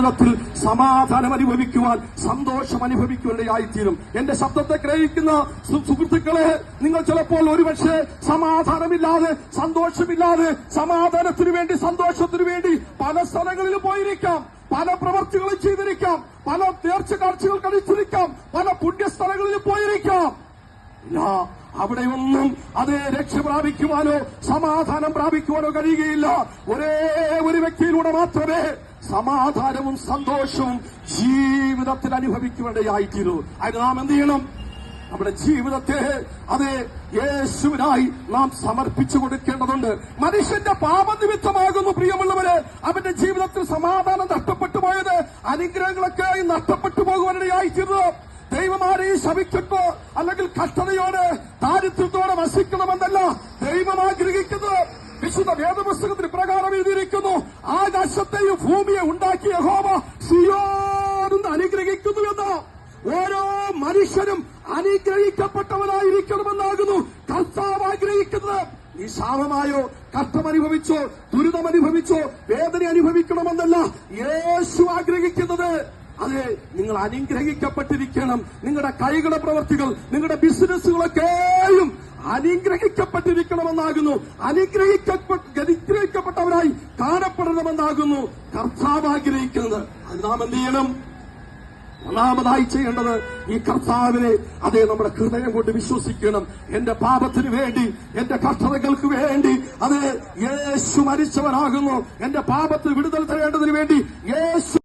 ജീവിതത്തിൽ സമാധാനം അനുഭവിക്കുവാൻ സന്തോഷം അനുഭവിക്കുകയായിത്തീരും. എന്റെ ശബ്ദത്തെ ഗ്രഹിക്കുന്ന സുഹൃത്തുക്കളെ നിങ്ങൾ ചിലപ്പോൾ ഒരുപക്ഷെ സമാധാനമില്ലാതെ സന്തോഷമില്ലാതെ സമാധാനത്തിനു വേണ്ടി സന്തോഷത്തിനു വേണ്ടി പല സ്ഥലങ്ങളിലും പോയിരിക്കാം. പല പ്രവർത്തികളും ചെയ്തിരിക്കാം. പല നേർച്ച കാഴ്ചകൾ കഴിച്ചിരിക്കാം പല പുണ്യസ്ഥലങ്ങളിലും പോയിരിക്കാം. അവിടെയൊന്നും അത് രക്ഷ പ്രാപിക്കുവാനോ സമാധാനം പ്രാപിക്കുവാനോ കഴിയുകയില്ല. ഒരേ ഒരു വ്യക്തിയിലൂടെ മാത്രമേ സമാധാനവും സന്തോഷവും ജീവിതത്തിൽ അനുഭവിക്കുവാനായിത്തീരൂ അതിന് നാം എന്ത് ചെയ്യണം? നമ്മുടെ ജീവിതത്തെ അത് യേശുവിനായി നാം സമർപ്പിച്ചു കൊടുക്കേണ്ടതുണ്ട്. മനുഷ്യന്റെ പാപനിമിത്തമാകുന്നു പ്രിയമുള്ളവര്. അവന്റെ ജീവിതത്തിൽ സമാധാനം നഷ്ടപ്പെട്ടു പോയത് അനുഗ്രഹങ്ങളൊക്കെ നഷ്ടപ്പെട്ടു പോകുവാനിടയായിത്തീർന്നു ദൈവമാരെയും ശപിച്ചിട്ടോ അല്ലെങ്കിൽ കഷ്ടതയോടെ ദാരിദ്ര്യത്തോടെ വസിക്കണമെന്നല്ല ദൈവം ആഗ്രഹിക്കുന്നത് വിശുദ്ധ വേദപുസ്തകത്തിന് പ്രകാരം എഴുതിയിരിക്കുന്നു ആകാശത്തെയും ഭൂമിയെ ഉണ്ടാക്കിയ ഹോമ സിയോന്ന് അനുഗ്രഹിക്കുന്നുവെന്ന്. ഓരോ മനുഷ്യനും അനുഗ്രഹിക്കപ്പെട്ടവനായിരിക്കണമെന്നാകുന്നു കർത്താവ് ആഗ്രഹിക്കുന്നത്. ഈ ശാപമായോ കഷ്ടമനുഭവിച്ചോ ദുരിതമനുഭവിച്ചോ വേദന അനുഭവിക്കണമെന്നല്ല യേശു ആഗ്രഹിക്കുന്നത്. അതെ നിങ്ങൾ അനുഗ്രഹിക്കപ്പെട്ടിരിക്കണം. നിങ്ങളുടെ കൈകളുടെ പ്രവർത്തികൾ നിങ്ങളുടെ ബിസിനസ്സുകളൊക്കെയും അനുഗ്രഹിക്കപ്പെട്ടിരിക്കണമെന്നാകുന്നു. അനുഗ്രഹിക്കപ്പെട്ട അനുഗ്രഹിക്കപ്പെട്ടവരായി കാണപ്പെടണമെന്നാകുന്നു. കർത്താവ് ആഗ്രഹിക്കുന്നത്. അത് നാം എന്ത് ചെയ്യണം? ഒന്നാമതായി ചെയ്യേണ്ടത് ഈ കർത്താവിനെ അതേ നമ്മുടെ ഹൃദയം കൊണ്ട് വിശ്വസിക്കണം. എന്റെ പാപത്തിന് വേണ്ടി എന്റെ കഷ്ടതകൾക്ക് വേണ്ടി. അത് യേശു മരിച്ചവനാകുന്നു. എന്റെ പാപത്തിന് വിടുതൽ തരേണ്ടതിന് വേണ്ടി യേശു